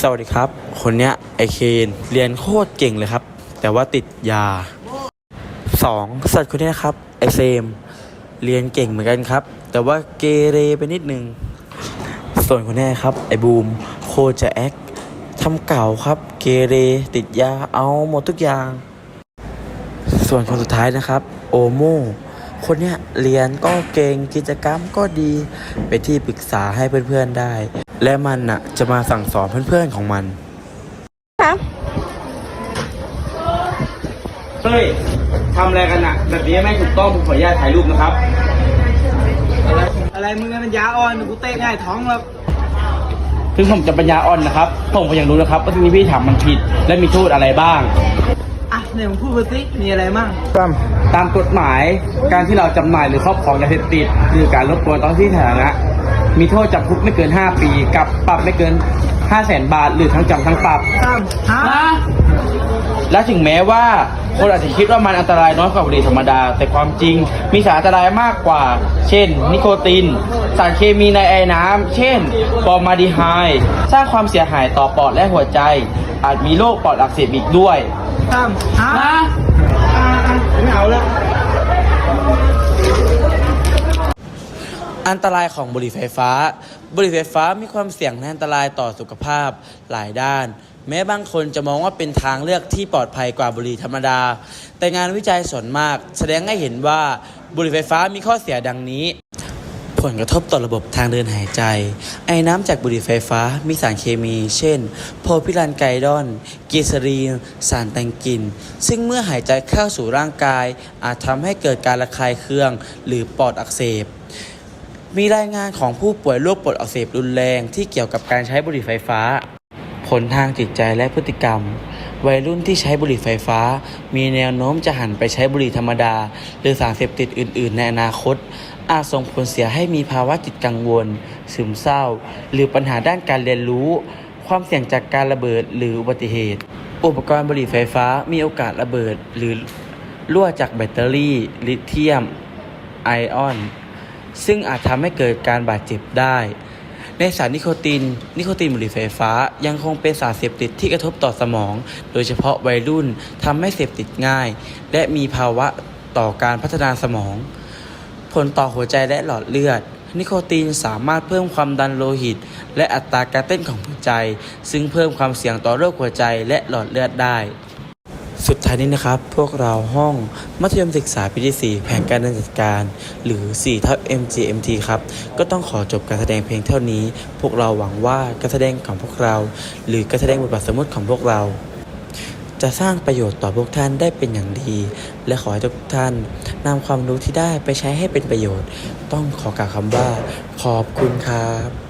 สวัสดีครับ คนเนี้ยไอเคนเรียนโคตรเก่งเลยครับ แต่ว่าติดยาสองสัตว์คนนี้ครับ ไอเซม เรียนเก่งเหมือนกันครับ แต่ว่าเกเรไปนิดนึง ส่วนคนเนี้ยครับ ไอบูม โคจะแอคทำเก่าครับ เกเร ติดยาเอาหมดทุกอย่าง ส่วนคนสุดท้ายนะครับ โอโมคนเนี้ยเรียนก็เก่งกิจกรรมก็ดี เป็นที่ปรึกษาให้เพื่อนๆได้ และมันน่ะจะมาสั่งสอนเพื่อนๆของมันเฮ้ยทำอะไรกันอะแบบนี้ไม่ถูกต้องผมขออนุญาตถ่ายรูปนะครับ อะไรมึงมันยาอ่อนกูเตะง่ายท้องแล้วถึงผมจะปัญญาอ่อนนะครับผมก็ยังรู้นะครับว่าสิ่งที่พี่ทำมันผิด และมีโทษอะไรบ้างอะไหนมึงพูดมาสิมีอะไรมั่งตามกฎหมายการที่เราจำหน่ายหรือครอบครองยาเสพติดหรือการรบกวนตอนที่สาธารณะ มีโทษจำคุกไม่เกิน 5 ปีกับปรับไม่เกิน 5 0 0แสนบาท หรือทั้งจำทั้งปรับตั้มฮะและถึงแม้ว่าคนอาจจะคิดว่ามันอันตรายน้อยกว่าบุหรี่ธรรมดา แต่ความจริงมีสารอันตรายมากกว่า เช่น นิโคติน สารเคมีในไอ้น้ำ เช่น ฟอร์มาลดีไฮด์สร้างความเสียหายต่อปอดและหัวใจ อาจมีโรคปอดอักเสบอีกด้วย ตั้มฮะอะอะไม่เอาแล้ว อันตรายของบุหรี่ไฟฟ้า บุหรี่ไฟฟ้ามีความเสี่ยงและอันตรายต่อสุขภาพหลายด้าน แม้บางคนจะมองว่าเป็นทางเลือกที่ปลอดภัยกว่าบุหรี่ธรรมดา แต่งานวิจัยส่วนมาก แสดงให้เห็นว่าบุหรี่ไฟฟ้ามีข้อเสียดังนี้ ผลกระทบต่อระบบทางเดินหายใจ ไอ้น้ำจากบุหรี่ไฟฟ้ามีสารเคมี เช่น โพพิลันไกดอน กีซรีน สารแตงกิน ซึ่งเมื่อหายใจเข้าสู่ร่างกาย อาจทำให้เกิดการระคายเคือง หรือปอดอักเสบ มีรายงานของผู้ป่วยโรคปอดอักเสบรุนแรงที่เกี่ยวกับการใช้บุหรี่ไฟฟ้า ผลทางจิตใจและพฤติกรรม วัยรุ่นที่ใช้บุหรี่ไฟฟ้า มีแนวโน้มจะหันไปใช้บุหรี่ธรรมดา หรือสารเสพติดอื่น ๆ ในอนาคต อาจส่งผลเสียให้มีภาวะจิตกังวล ซึมเศร้า หรือปัญหาด้านการเรียนรู้ ความเสี่ยงจากการระเบิดหรืออุบัติเหตุ อุปกรณ์บุหรี่ไฟฟ้ามีโอกาสระเบิด หรือรั่วจากแบตเตอรี่ ลิเธียม ไอออน ซึ่งอาจทำให้เกิดการบาดเจ็บได้ ในสารนิโคติน นิโคตินบุหรี่ไฟฟ้ายังคงเป็นสารเสพติดที่กระทบต่อสมอง โดยเฉพาะวัยรุ่นทำให้เสพติดง่าย และมีภาวะต่อการพัฒนาสมอง ผลต่อหัวใจและหลอดเลือด นิโคตินสามารถเพิ่มความดันโลหิต และอัตราการเต้นของหัวใจ ซึ่งเพิ่มความเสี่ยงต่อโรคหัวใจและหลอดเลือดได้ สุดท้ายนี้นะครับ พวกเราห้องมัธยมศึกษาปีที่ 4 แผนการดำเนินจัดการ หรือ4ทับ MGMT ครับ ก็ต้องขอจบการแสดงเพลงเท่านี้ พวกเราหวังว่าการแสดงของพวกเรา หรือการแสดงบทบาทสมมติของพวกเรา จะสร้างประโยชน์ต่อพวกท่านได้เป็นอย่างดี และขอให้ทุกท่านนำความรู้ที่ได้ไปใช้ให้เป็นประโยชน์ ต้องขอกล่าวคำว่า ขอบคุณครับ